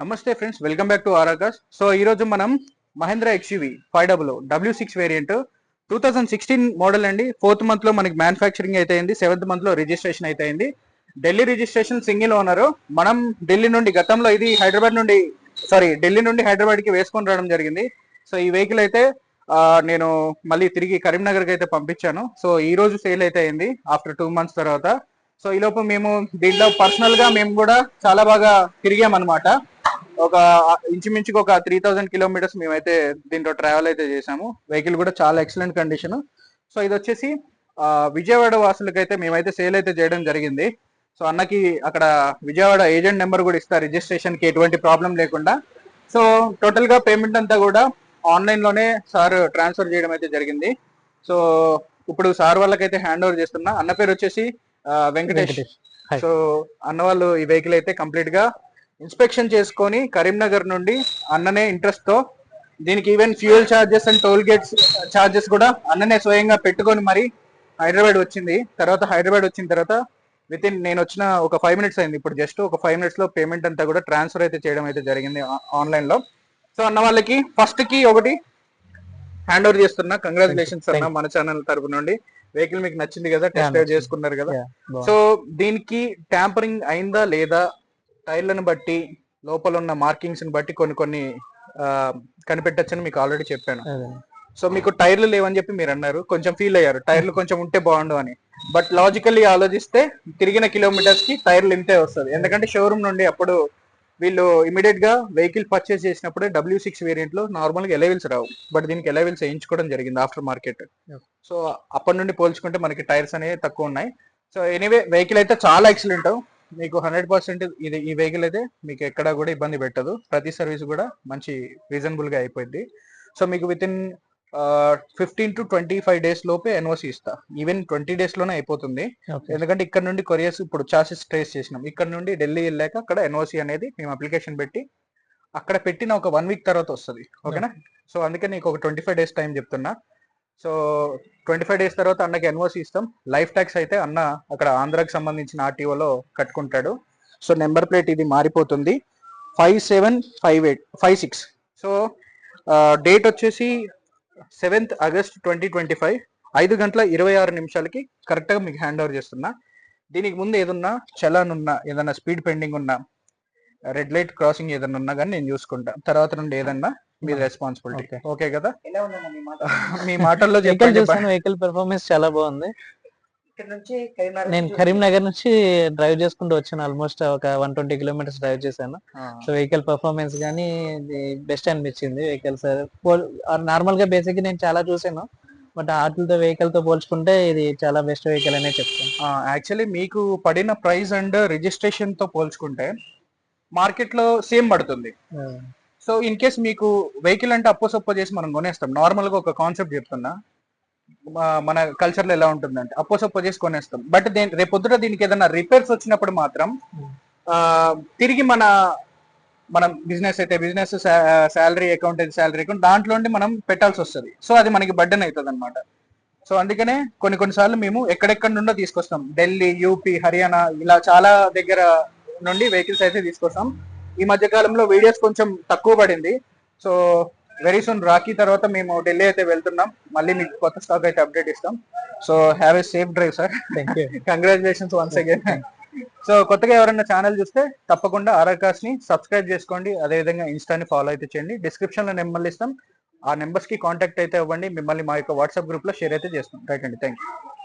నమస్తే friends welcome back to ఆరాకాస్. So ఈ రోజు మనం Mahindra XUV five double W six variant two thousand sixteen model అండి. ఫోర్త్ మంత్లో మనకి మ్యానుఫ్యాక్చరింగ్ అయితే అయింది సెవెంత్ మంత్లో రిజిస్ట్రేషన్ అయితే అయింది ఢిల్లీ రిజిస్ట్రేషన్ సింగిల్ ఓనర్ మనం ఢిల్లీ నుండి గతంలో ఇది హైదరాబాద్ నుండి సారీ ఢిల్లీ నుండి హైదరాబాద్కి వేసుకొని రావడం జరిగింది. సో ఈ వెహికల్ అయితే నేను మళ్ళీ తిరిగి కరీంనగర్కి అయితే పంపించాను. సో ఈ రోజు సేల్ అయితే అయింది ఆఫ్టర్ టూ మంత్స్ తర్వాత. సో ఈ లోపు మేము దీంట్లో పర్సనల్గా మేము కూడా చాలా బాగా తిరిగామన్నమాట. ఒక ఇంచుమించుకు ఒక త్రీ థౌజండ్ కిలోమీటర్స్ మేమైతే దీంట్లో ట్రావెల్ అయితే చేసాము వెహికల్ కూడా చాలా ఎక్సలెంట్ కండిషన్ సో ఇది వచ్చేసి విజయవాడ వాసులకైతే మేమైతే సేల్ అయితే చేయడం జరిగింది. సో అన్నకి అక్కడ విజయవాడ ఏజెంట్ నెంబర్ కూడా ఇస్తారు రిజిస్ట్రేషన్కి ఎటువంటి ప్రాబ్లం లేకుండా. సో టోటల్గా పేమెంట్ అంతా కూడా ఆన్లైన్లోనే సార్ ట్రాన్స్ఫర్ చేయడం అయితే జరిగింది. సో ఇప్పుడు సార్ వాళ్ళకైతే హ్యాండ్ ఓవర్ చేస్తున్నా. అన్న పేరు వచ్చేసి వెంకటేష్. సో అన్న వాళ్ళు ఈ వెహికల్ అయితే కంప్లీట్గా ఇన్స్పెక్షన్ చేసుకొని కరీంనగర్ నుండి అన్ననే ఇంట్రెస్ట్తో దీనికి even fuel charges and toll gates charges కూడా అన్ననే స్వయంగా పెట్టుకొని మరి హైదరాబాద్ వచ్చింది. తర్వాత హైదరాబాద్ వచ్చిన తర్వాత విత్ ఇన్ నేను వచ్చిన ఒక ఫైవ్ మినిట్స్ అయింది. ఇప్పుడు జస్ట్ ఒక ఫైవ్ మినిట్స్లో పేమెంట్ అంతా కూడా ట్రాన్స్ఫర్ అయితే చేయడం అయితే జరిగింది ఆన్లైన్లో. సో అన్న వాళ్ళకి ఫస్ట్కి ఒకటి హ్యాండ్ ఓవర్ చేస్తున్నా. కంగ్రాచులేషన్స్ అన్న మన ఛానల్ తరపు నుండి. వెహికల్ మీకు నచ్చింది కదా టెస్ట్ డ్రైవ్. చేసుకున్నారు కదా. సో దీనికి ట్యాంపరింగ్ అయిందా లేదా టైర్లను బట్టి లోపల ఉన్న మార్కింగ్స్ని బట్టి కొన్ని కొన్ని కనిపెట్టొచ్చని మీకు ఆల్రెడీ చెప్పాను. సో మీకు టైర్లు లేవని చెప్పి మీరు అన్నారు. కొంచెం ఫీల్ అయ్యారు. టైర్లు కొంచెం ఉంటే బాగుండు అని. బట్ లాజికల్లీ ఆలోచిస్తే తిరిగిన కిలోమీటర్స్కి టైర్లు ఇంతే వస్తుంది. ఎందుకంటే షోరూమ్ నుండి అప్పుడు వీళ్ళు ఇమీడియట్గా వెహికల్ పర్చేస్ చేసినప్పుడే డబ్ల్యూ సిక్స్ వేరియంట్లో నార్మల్గా ఎలవిల్స్ రావు. బట్ దీనికి ఎలవిల్స్ వేయించుకోవడం జరిగింది ఆఫ్టర్ మార్కెట్. సో అప్పటి నుండి పోల్చుకుంటే మనకి టైర్స్ అనేవి తక్కువ ఉన్నాయి. సో ఎనీవే వెహికల్ అయితే చాలా ఎక్సలెంట్. మీకు హండ్రెడ్ పర్సెంట్ ఇది ఈ వెహికల్ అయితే మీకు ఎక్కడా కూడా ఇబ్బంది పెట్టదు. ప్రతి సర్వీస్ కూడా మంచి రీజనబుల్గా అయిపోయింది సో మీకు within fifteen to twenty five days లోపే ఎన్ఓసి ఇస్తా. ఈవెన్ ట్వంటీ డేస్లోనే అయిపోతుంది. ఎందుకంటే ఇక్కడ నుండి కొరియర్స్ ఇప్పుడు చార్జెస్ ట్రేస్ చేసినాం. ఇక్కడ నుండి ఢిల్లీ వెళ్ళాక అక్కడ ఎన్ఓసి అనేది మేము అప్లికేషన్ పెట్టి అక్కడ పెట్టిన ఒక వన్ వీక్ తర్వాత వస్తుంది. ఓకేనా సో అందుకే నీకు ఒక ట్వంటీ ఫైవ్ డేస్ టైం చెప్తున్నా. సో ట్వంటీ ఫైవ్ డేస్ తర్వాత అన్నకి ఎన్ఓసి ఇస్తాం. లైఫ్ ట్యాక్స్ అయితే అన్న అక్కడ ఆంధ్రాకి సంబంధించిన ఆర్టీఓలో కట్టుకుంటాడు. సో నెంబర్ ప్లేట్ ఇది మారిపోతుంది. Five seven five eight five six. So date వచ్చేసి seventh August twenty twenty five. ఐదు గంటల ఇరవై ఆరు నిమిషాలకి కరెక్ట్గా మీకు హ్యాండ్ ఓవర్ చేస్తున్నా. దీనికి ముందు ఏదన్నా చలాన్ ఉన్నా ఏదన్నా స్పీడ్ పెండింగ్ ఉన్నా రెడ్ లైట్ క్రాసింగ్ ఏదన్నా ఉన్నా కానీ నేను చూసుకుంటా. తర్వాత నుండి ఏదన్నా మీ రెస్పాన్సిబిలిటీ Okay. ఓకే కదా? మీ మాటల్లో వెహికల్ చూసాను వెహికల్ పెర్ఫార్మెన్స్ చాలా బాగుంది. ఇక్కడ నుంచి కరీంనగర్ నేను కరీంనగర్ నుంచి డ్రైవ్ చేసుకుంటూ వచ్చాను. ఆల్మోస్ట్ ఒక వన్ ట్వంటీ కిలోమీటర్స్ డ్రైవ్ చేశాను. సో వెహికల్ పర్ఫార్మెన్స్ కానీ బెస్ట్ అనిపించింది వెహికల్స్ నార్మల్గా బేసిక్ నేను చాలా చూసాను బట్ వాటితో వెహికల్తో పోల్చుకుంటే ఇది చాలా బెస్ట్ వెహికల్ అనే చెప్తాను. ఆ, యాక్చువల్లీ మీకు పడిన ప్రైస్ అండ్ రిజిస్ట్రేషన్తో పోల్చుకుంటే మార్కెట్లో సేమ్ పడుతుంది. సో ఇన్ కేస్ మీకు వెహికల్ అంటే అప్పో సప్పో చేసి మనం కొనేస్తాం. నార్మల్గా ఒక కాన్సెప్ట్ చెప్తున్నా. మన కల్చర్లో ఎలా ఉంటుందంటే అప్పో సప్పో చేసి కొనేస్తాం. బట్ దేని రేపొద్దుట దీనికి ఏదైనా రిపేర్స్ వచ్చినప్పుడు మాత్రం తిరిగి మన మనం బిజినెస్ అయితే బిజినెస్ శాలరీ అకౌంట్ అయితే శాలరీ అకౌంట్ దాంట్లో మనం పెట్టాల్సి వస్తుంది. సో అది మనకి బడ్డన్ అవుతుంది అనమాట సో అందుకనే కొన్ని కొన్నిసార్లు మేము ఎక్కడెక్కడ నుండో తీసుకొస్తాం. ఢిల్లీ యూపీ హర్యానా ఇలా చాలా దగ్గర నుండి వెహికల్స్ అయితే తీసుకొస్తాం. ఈ మధ్య కాలంలో వీడియోస్ కొంచెం తక్కువ పడింది. సో వెరీ సూన్ రాఖీ తర్వాత మేము ఢిల్లీ అయితే వెళ్తున్నాం. మళ్ళీ మీకు కొత్త స్టాక్ అయితే అప్డేట్ ఇస్తాం. So have a safe drive sir congratulations once again so కొత్తగా ఎవరైనా ఛానల్ చూస్తే తప్పకుండా ఆర్ఆర్కాస్ని సబ్స్క్రైబ్ చేసుకోండి. అదేవిధంగా ఇన్స్టాని ఫాలో అయితే చేయండి. డిస్క్రిప్షన్లో నెంబర్లు ఇస్తాం. ఆ నెంబర్స్కి కాంటాక్ట్ అయితే అవ్వండి. మిమ్మల్ని మా యొక్క వాట్సాప్ గ్రూప్లో షేర్ అయితే చేస్తాం. రైట్ అండి. Thank you